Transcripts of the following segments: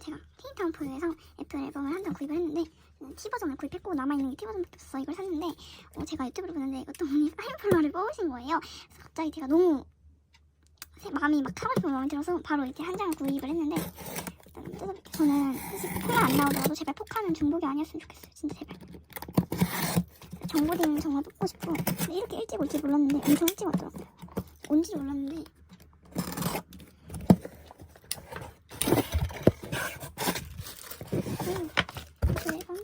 제가 테이타운포에서 애플 앨범을 한 장 구입을 했는데 음, T 버전을 구입했고 남아있는 게 T 버전밖에 없어서 이걸 샀는데 어, 제가 유튜브를 보는데 어떤 분이 사인폴러를 뽑으신 거예요. 그래서 갑자기 제가 너무 새- 마음이 막 하고 싶은 마음이 들어서 바로 이렇게 한 장을 구입을 했는데 뜯어볼게요. 저는 사실 콜라 안 나오더라도 제발 포카는 중복이 아니었으면 좋겠어요. 진짜 제발. 정보딩 정말 뽑고 싶고 근데 이렇게 일찍 올지 몰랐는데 엄청 일찍 왔더라고요. 온지 몰랐는데 음, 그래서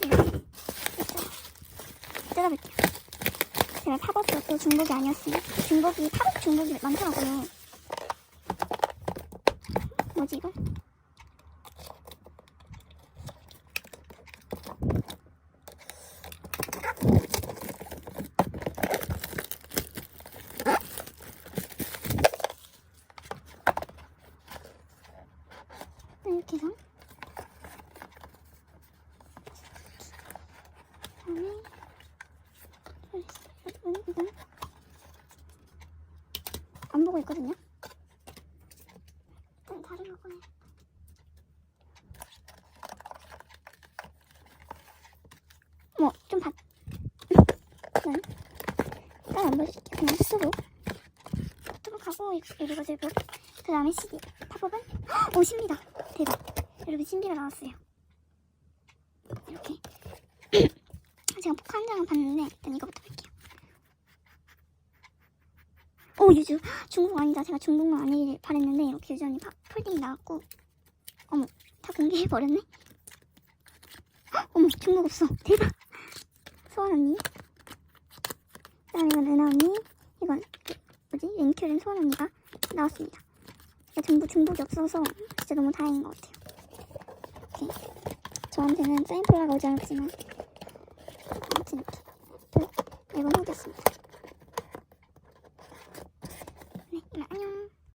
네, 됐어요. 제가 팝업도 또 중복이 아니었으면 중복이 팝업 중복이 많더라고요. 뭐지 이거? 이렇게 해서 그다음에 여러분 이건 안 보고 있거든요. 일단 다른 거 꺼내. 뭐좀 봤. 난 일단 안 보여줄게. 그냥 쓰고. 노트북 하고 이거 들고 그 다음에 CD. 팝업은 오 신비다. 대박. 여러분 신비가 나왔어요. 이렇게. 제가 포카 한 장은 봤는데 일단 이거부터 볼게요. 오 유주 중국 아니다. 제가 중국만 아니길 바랬는데 이렇게 유전이 파, 폴딩이 나왔고 어머 다 공개해 버렸네. 어머 중국 없어. 대박. 소원 언니. 그다음 이건 은하 언니. 이건 그 뭐지 랭큐는 소원 언니가 나왔습니다. 제가 전부 중복이 없어서 진짜 너무 다행인 것 같아요. 이렇게 저한테는 사인폴라가 오지 않았지만 아무튼 이렇게 앨범 생겼습니다.